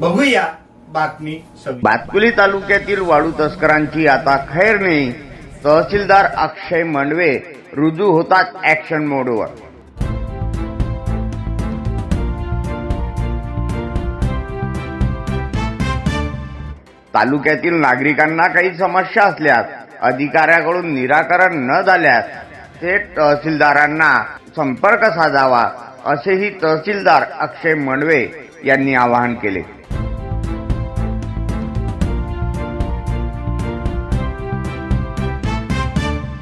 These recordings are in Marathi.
बघूया बातमी बातकुली तालुक्यातील वाळू तस्करांची आता खैर नाही. तहसीलदार अक्षय मंडवे रुजू होतात ऍक्शन मोडवर तालुक्यातील नागरिकांना काही समस्या असल्यास अधिकाऱ्याकडून निराकरण न झाल्यास थेट तहसीलदारांना संपर्क साधावा असेही तहसीलदार अक्षय मंडवे यांनी आवाहन केले.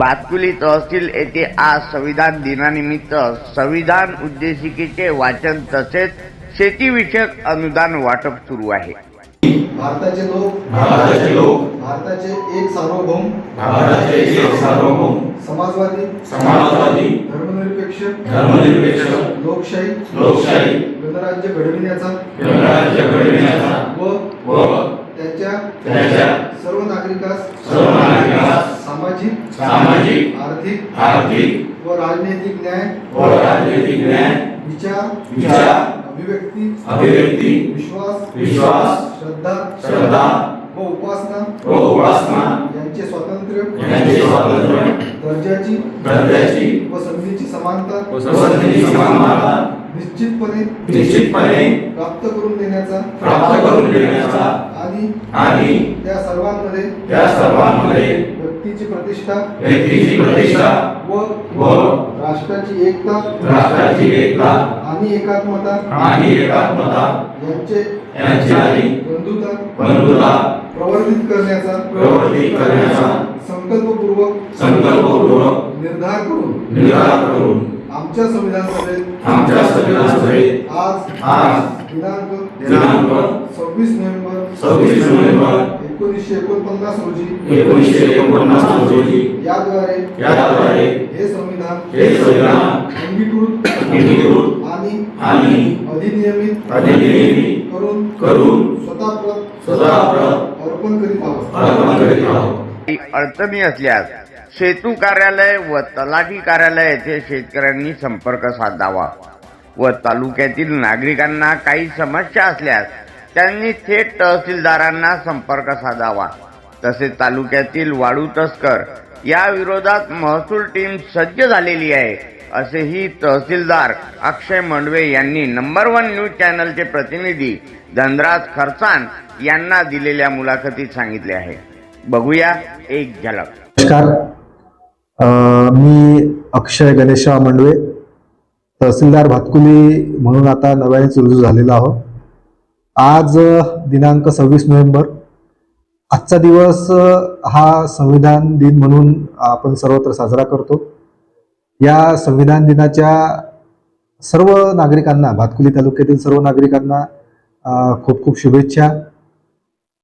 बातकुली तहसील येथे आज संविधान दिनानिमित्त संविधान उद्देशिकेचे वाचन तसेच शेतीविषयक अनुदान वाटप सुरू आहे. भारताचे लोक भारताचे लोक भारताचे एक सार्वभौम भारताचे एक सार्वभौम समाजवादी समाजवादी धर्मनिरपेक्ष धर्मनिरपेक्ष लोकशाही लोकशाही गणराज्य घडविण्याचा गणराज्य घडविण्याचा व व त्याच्या त्याच्या सर्व नागरिकास सर्व नागरिकास सामाजिक सामाजिक आर्थिक आर्थिक व राजनैतिक न्याय व राजनैतिक न्याय विचार विचार अभिव्यक्ती अभिव्यक्ती विश्वास विश्वास श्रद्धा श्रद्धा व उपासना व उपासना यांचे स्वातंत्र्य यांचे स्वातंत्र्य दर्जाची दर्जाची व संधीची समानता व संधीची समानता निश्चितपणे निश्चितपणे प्राप्त करून देण्याचा प्राप्त करून देण्याचा आणि आणि त्या सर्वांमध्ये त्या सर्वांमध्ये व्यक्तीची प्रतिष्ठा व्यक्तीची प्रतिष्ठा व व राष्ट्राची एकता राष्ट्राची एकता आणि एकात्मता आणि एकात्मता यांचे यांची बंधुता बंधुता प्रवर्धित करण्याचा प्रवर्तित करण्याचा संकल्पपूर्वक संकल्पपूर्वक निर्धार करून निर्धार करून आमच्या संविधान सभेत आमच्या संविधान सभेत आज आज दिनांक दिनांक सव्वीस नोव्हेंबर सव्वीस नोव्हेंबर एकोणीसशे एकोणपन्नास रोजी एकोणीसशे एकोणपन्नास रोजी याद्वारे याद्वारे हे संविधान हे संविधान अंगीकृत अंगीकृत आणि आणि अधिनियमित अधिनियमित करून करून स्वतः स्वतः अर्पण करीत आहोत. अर्पण करीत आहोत. अडचणी असल्यास सेतू कार्यालय व तलाठी कार्यालय येथे शेतकऱ्यांनी संपर्क साधावा व तालुक्यातील नागरिकांना काही समस्या असल्यास त्यांनी थेट तहसीलदारांना संपर्क साधावा. तसेच तालुक्यातील वाळू तस्कर या विरोधात महसूल टीम सज्ज झालेली आहे असेही तहसीलदार अक्षय मंडवे यांनी नंबर वन न्यूज चॅनलचे प्रतिनिधी धनराज खरसान यांना दिलेल्या मुलाखतीत सांगितले आहे. बघूया एक झलक. नमस्कार. मी अक्षय गणेशराव मंडवे तहसीलदार भातकुली म्हणून आता नव्याने रुजू झालेलो आहोत. आज दिनांक सव्वीस नोव्हेंबर. आजचा दिवस हा संविधान दिन म्हणून आपण सर्वत्र साजरा करतो. या संविधान दिनाच्या सर्व नागरिकांना भातकुली तालुक्यातील सर्व नागरिकांना खूप खूप शुभेच्छा.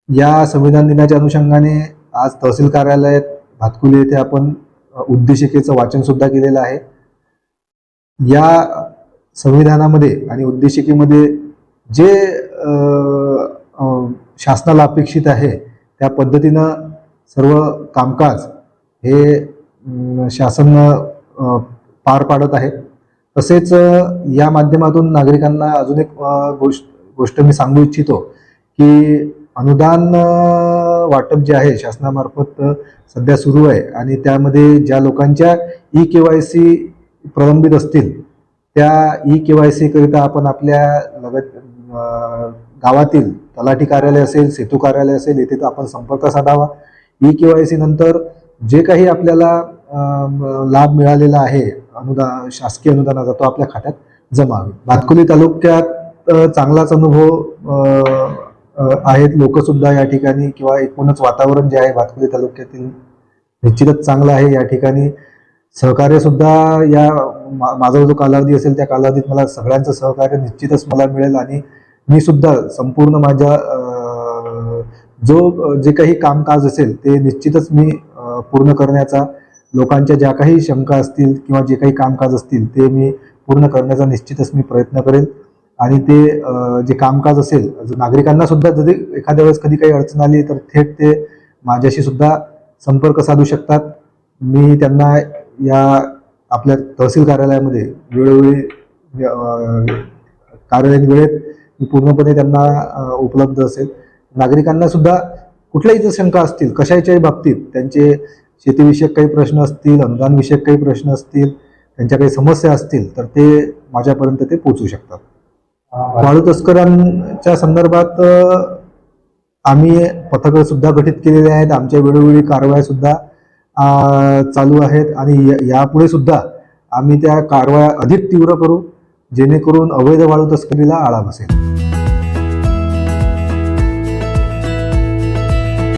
या संविधान दिनाच्या अनुषंगाने आज तहसील कार्यालयात भातकुली येथे आपण उद्देशिकेचं वाचन सुद्धा केलेलं आहे. या संविधानामध्ये आणि उद्देशिकेमध्ये जे शासनाला अपेक्षित आहे त्या पद्धतीनं सर्व कामकाज हे शासन पार पाडत आहे तसेच या माध्यमातून नागरिकांना अजून एक गोष्ट गोष्ट मी सांगू इच्छितो की अनुदान वाटप जे आहे शासनामार्फत सध्या सुरू आहे आणि त्यामध्ये ज्या लोकांच्या ई के वाय सी प्रलंबित असतील त्या ई के वाय सी करिता आपण आपल्या लगत गावातील तलाठी कार्यालय असेल सेतू कार्यालय असेल येथे तर आपण संपर्क साधावा. ई के वाय सी नंतर जे काही आपल्याला लाभ मिळालेला आहे अनुदान शासकीय अनुदानाचा तो आपल्या खात्यात जमा होईल. भातकुली तालुक्यात चांगलाच अनुभव आहेत. लोक सुद्धा या ठिकाणी किंवा एकूणच वातावरण जे आहे भातकुली तालुक्यातील निश्चितच चांगलं आहे. या ठिकाणी सहकार्य सुद्धा या मा- माझा जो कालावधी असेल त्या कालावधीत मला सगळ्यांचं सहकार्य निश्चितच मला मिळेल आणि मी सुद्धा संपूर्ण माझ्या जो जे काही कामकाज असेल ते निश्चितच मी पूर्ण करण्याचा लोकांच्या ज्या काही शंका असतील किंवा जे काही कामकाज असतील ते मी पूर्ण करण्याचा निश्चितच मी प्रयत्न करेल. आणि ते जे कामकाज असेल नागरिकांना सुद्धा जरी एखाद्या वेळेस कधी काही अडचण आली तर थेट ते माझ्याशी सुद्धा संपर्क साधू शकतात. मी त्यांना या आपल्या तहसील कार्यालयामध्ये वेळोवेळी कार्यालयीन वेळेत पूर्णपणे त्यांना उपलब्ध असेल. नागरिकांना सुद्धा कुठल्याही जर शंका असतील कशाच्याही बाबतीत त्यांचे शेतीविषयक काही प्रश्न असतील अनुदानविषयक काही प्रश्न असतील त्यांच्या काही समस्या असतील तर ते माझ्यापर्यंत ते पोहोचू शकतात. वाळू तस्करांच्या संदर्भात आम्ही पथकं सुद्धा गठीत केलेले आहेत. आमच्या वेळोवेळी कारवाया सुद्धा चालू आहेत. आणि यापुढे सुद्धा आम्ही त्या कारवाया अधिक तीव्र करू. जेणेकरून अवैध वाळू तस्करीला आळा बसेल.